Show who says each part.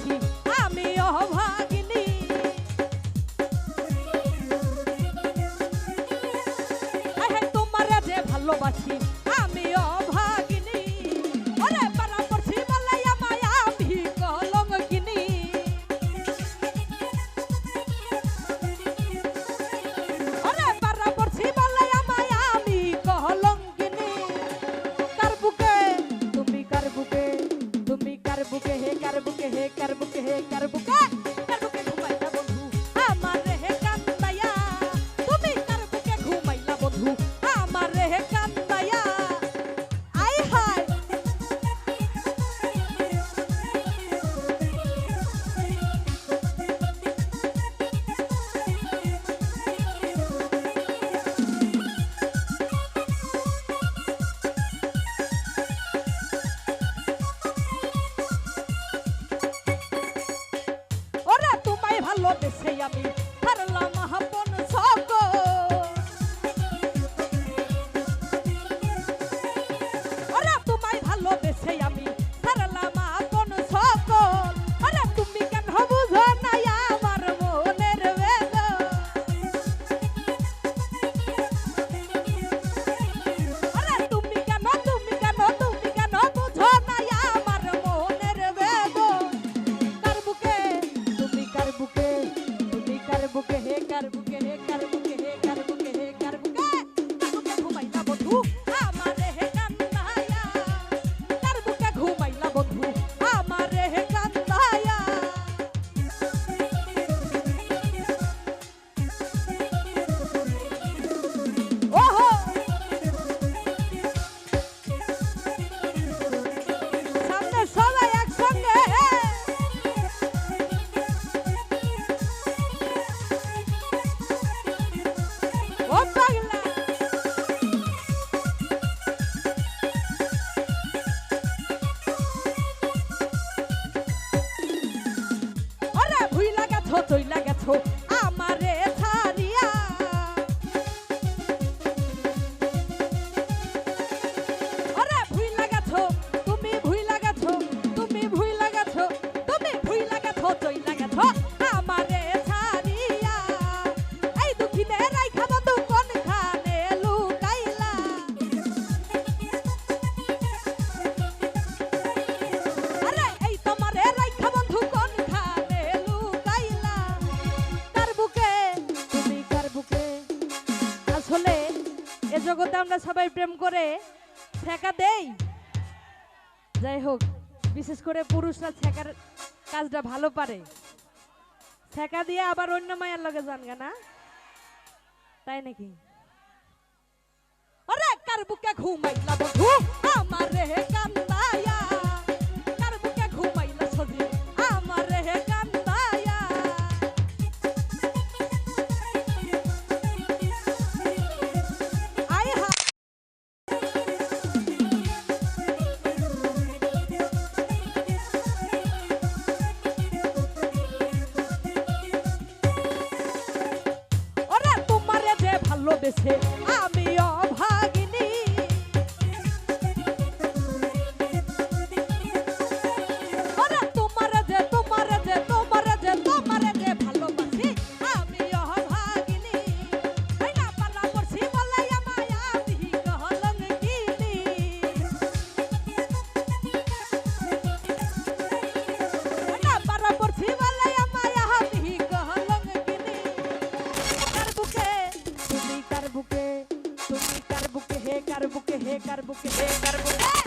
Speaker 1: Thank you. Say I'm mi বুকে হেকার বুকে আমরা সবাই প্রেম করে ছেঁকা দেই। যাই হোক, বিশেষ করে পুরুষরা ছেঁকার কাজটা ভালো পারে। ছেঁকা দিয়ে আবার অন্য মায়ের লগে যান না তাই নাকি? আরে কার বুকে ঘুমাইলা বধু আমার হে কান্না carbo que carbo